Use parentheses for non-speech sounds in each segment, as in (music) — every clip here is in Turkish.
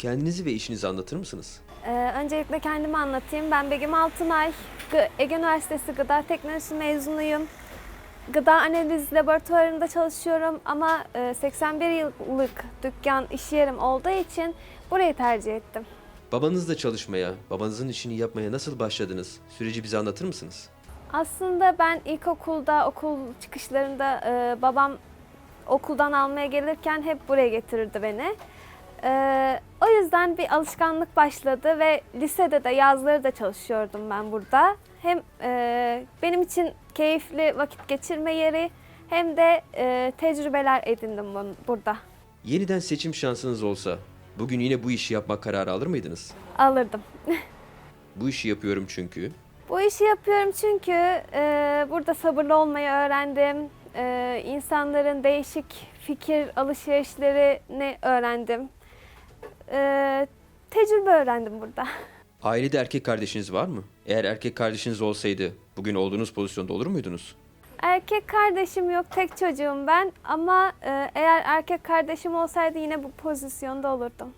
Kendinizi ve işinizi anlatır mısınız? Ee, öncelikle kendimi anlatayım. Ben Begüm Altınay, Ege Üniversitesi Gıda Teknolojisi mezunuyum. Gıda analiz laboratuvarında çalışıyorum ama e, 81 yıllık dükkan iş yerim olduğu için burayı tercih ettim. Babanızla çalışmaya, babanızın işini yapmaya nasıl başladınız? Süreci bize anlatır mısınız? Aslında ben ilkokulda, okul çıkışlarında e, babam okuldan almaya gelirken hep buraya getirirdi beni. O yüzden bir alışkanlık başladı ve lisede de yazları da çalışıyordum ben burada. Hem e, benim için keyifli vakit geçirme yeri hem de e, tecrübeler edindim burada. Yeniden seçim şansınız olsa, bugün yine bu işi yapmak kararı alır mıydınız? Alırdım. (laughs) Bu işi yapıyorum çünkü. Bu işi yapıyorum çünkü e, burada sabırlı olmayı öğrendim. E, insanların değişik fikir alışverişlerini öğrendim. E, tecrübe öğrendim burada. (laughs) Ailede erkek kardeşiniz var mı? Eğer erkek kardeşiniz olsaydı, bugün olduğunuz pozisyonda olur muydunuz? Erkek kardeşim yok, tek çocuğum ben. Ama e, eğer erkek kardeşim olsaydı yine bu pozisyonda olurdum.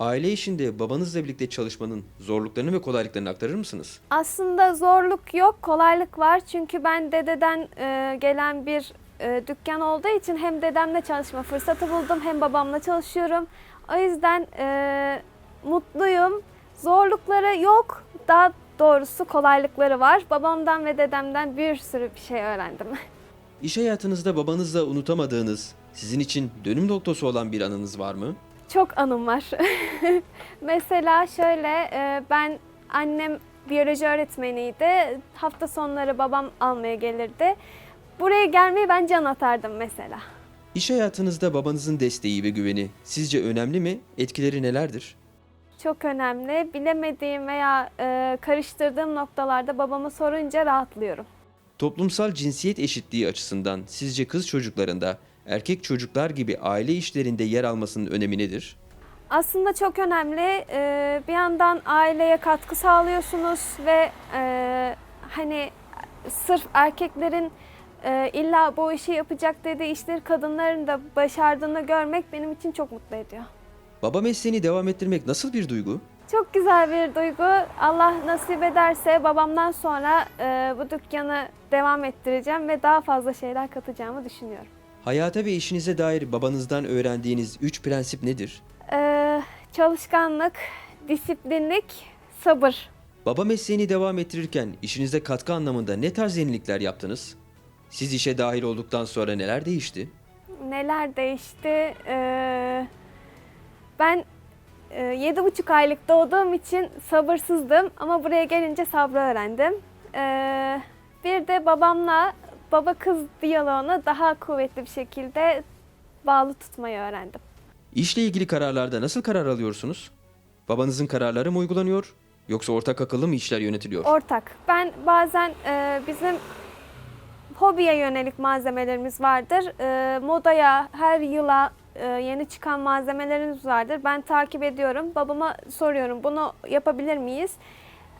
Aile işinde babanızla birlikte çalışmanın zorluklarını ve kolaylıklarını aktarır mısınız? Aslında zorluk yok, kolaylık var. Çünkü ben dededen e, gelen bir e, dükkan olduğu için hem dedemle çalışma fırsatı buldum hem babamla çalışıyorum. O yüzden e, mutluyum. Zorlukları yok, daha doğrusu kolaylıkları var. Babamdan ve dedemden bir sürü bir şey öğrendim. (laughs) İş hayatınızda babanızla unutamadığınız, sizin için dönüm noktası olan bir anınız var mı? Çok anım var. (laughs) Mesela şöyle e, ben annem biyoloji öğretmeniydi. Hafta sonları babam almaya gelirdi. Buraya gelmeyi ben can atardım mesela. İş hayatınızda babanızın desteği ve güveni sizce önemli mi? Etkileri nelerdir? Çok önemli. Bilemediğim veya e, karıştırdığım noktalarda babama sorunca rahatlıyorum. Toplumsal cinsiyet eşitliği açısından sizce kız çocuklarında erkek çocuklar gibi aile işlerinde yer almasının önemi nedir? Aslında çok önemli. Ee, bir yandan aileye katkı sağlıyorsunuz ve e, hani sırf erkeklerin e, illa bu işi yapacak dediği işleri kadınların da başardığını görmek benim için çok mutlu ediyor. Baba mesleğini devam ettirmek nasıl bir duygu? Çok güzel bir duygu. Allah nasip ederse babamdan sonra e, bu dükkanı devam ettireceğim ve daha fazla şeyler katacağımı düşünüyorum. Hayata ve işinize dair babanızdan öğrendiğiniz üç prensip nedir? Ee, çalışkanlık, disiplinlik, sabır. Baba mesleğini devam ettirirken işinize katkı anlamında ne tarz yenilikler yaptınız? Siz işe dahil olduktan sonra neler değişti? Neler değişti? Ee, ben e, yedi buçuk aylık doğduğum için sabırsızdım ama buraya gelince sabrı öğrendim. Ee, bir de babamla baba kız diyaloğunu daha kuvvetli bir şekilde bağlı tutmayı öğrendim. İşle ilgili kararlarda nasıl karar alıyorsunuz? Babanızın kararları mı uygulanıyor yoksa ortak akıllı mı işler yönetiliyor? Ortak. Ben bazen e, bizim hobiye yönelik malzemelerimiz vardır. E, modaya, her yıla e, yeni çıkan malzemelerimiz vardır. Ben takip ediyorum. Babama soruyorum bunu yapabilir miyiz?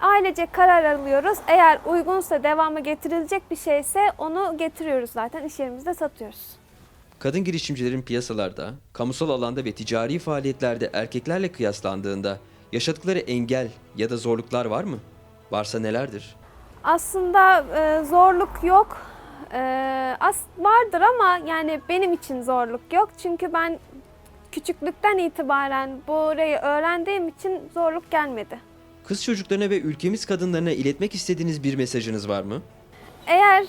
Ailece karar alıyoruz. Eğer uygunsa devamı getirilecek bir şeyse onu getiriyoruz zaten. iş yerimizde satıyoruz. Kadın girişimcilerin piyasalarda, kamusal alanda ve ticari faaliyetlerde erkeklerle kıyaslandığında yaşadıkları engel ya da zorluklar var mı? Varsa nelerdir? Aslında e, zorluk yok. E, as vardır ama yani benim için zorluk yok. Çünkü ben küçüklükten itibaren burayı öğrendiğim için zorluk gelmedi. Kız çocuklarına ve ülkemiz kadınlarına iletmek istediğiniz bir mesajınız var mı? Eğer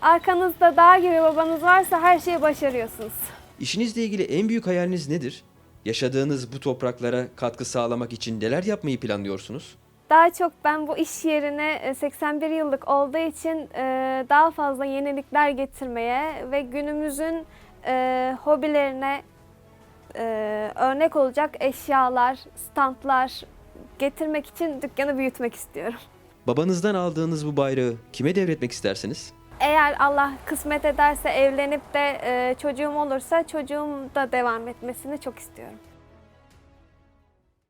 arkanızda dağ gibi babanız varsa her şeyi başarıyorsunuz. İşinizle ilgili en büyük hayaliniz nedir? Yaşadığınız bu topraklara katkı sağlamak için neler yapmayı planlıyorsunuz? Daha çok ben bu iş yerine e, 81 yıllık olduğu için e, daha fazla yenilikler getirmeye ve günümüzün e, hobilerine e, örnek olacak eşyalar, standlar getirmek için dükkanı büyütmek istiyorum. Babanızdan aldığınız bu bayrağı kime devretmek istersiniz? Eğer Allah kısmet ederse evlenip de e, çocuğum olursa çocuğum da devam etmesini çok istiyorum.